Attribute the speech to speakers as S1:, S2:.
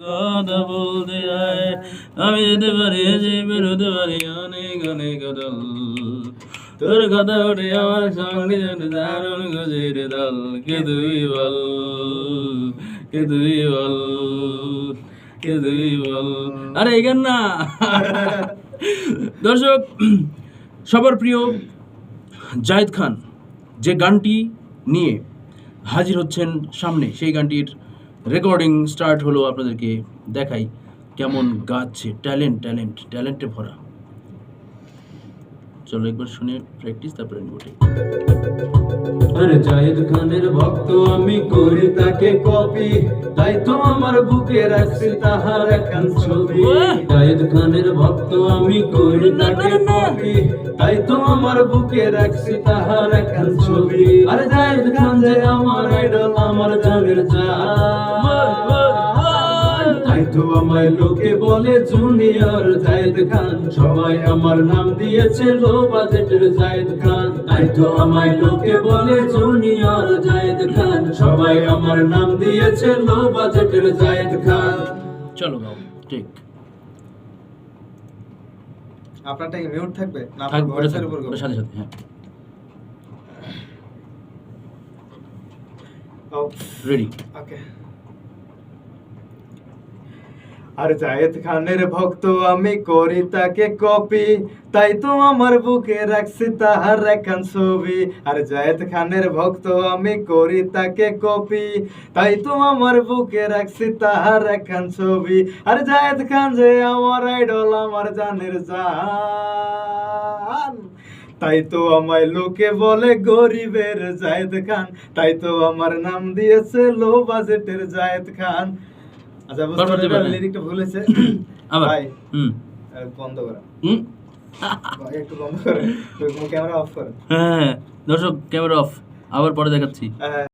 S1: কথা বলতে আয় আমি যেতে পারি যে বেরোতে পারি। অনেক অনেক দল। তোর কথা ওঠে, আমার সঙ্গে যেন দারুণ গজির দল। কে তুই বল? কে তুই বল? কে তুই বল? আরে, এই গান না। দর্শক, সবার প্রিয় জাহিদ খান যে গানটি নিয়ে হাজির হচ্ছেন সামনে, সেই গানটির রেকর্ডিং স্টার্ট হলো আপনাদেরকে দেখাই কেমন গাচ্ছে ট্যালেন্ট ট্যালেন্ট ট্যালেন্টে ভরা চলো একবার শুনে প্র্যাকটিস তারপরে take।
S2: আরে জাহিদ খানের ভক্ত আমি করি তাকে কপি তাই তো আমার বুকে রাখছি তাহার একখান ছবি! জাহিদ খানের ভক্ত আমি করি তাকে। কপি তাই তো আমার বুকে রাখছি তাহার একখান ছবি আরে জাহিদ খান তাই তো আমায় লোকে বলে জুনিয়র জাহিদ খান। সবাই আমার নাম দিয়েছে লো বাজেটের জাহিদ খান। তাই তো আমায় লোকে বলে জুনিয়র জাহিদ খান। সবাই আমার নাম দিয়েছে লো বাজেটের জাহিদ খান।
S1: চলো গাও ঠিক।
S3: আপনারটা মিউট থাকবে? না
S1: থাক
S3: আপনার ভয়েসের উপর
S1: সাথে সাথে হ্যাঁ। রেডি
S3: ওকে আর জায়েদ খানের ভক্ত আমি করি তাকে কপি তাই তো আমার বুকে রাখছি তাহার একখান ছবি। আর জায়েদ খানের ভক্ত আমি করি তাকে কপি তাই তো আমার বুকে রাখছি তাহার একখান ছবি। আর জায়েদ খান যে আমার আইডল আমার জানের জান তাই তো আমায় লোকে বলে গরিবের জায়েদ খান। তাই তো আমার নাম দিয়েছে লো বাজেটের জায়েদ খান। আচ্ছা বুঝতে
S1: হ্যাঁ।
S3: লিরিকটা ভুল হয়েছে?
S1: আবার।
S3: ভাই
S1: হুম।
S3: বন্ধ করা।
S1: হুম?
S3: একটু বন্ধ করে। ক্যামেরা অফ করে।
S1: হ্যাঁ দর্শক ক্যামেরা অফ আবার পরে দেখাচ্ছি।
S3: হ্যাঁ।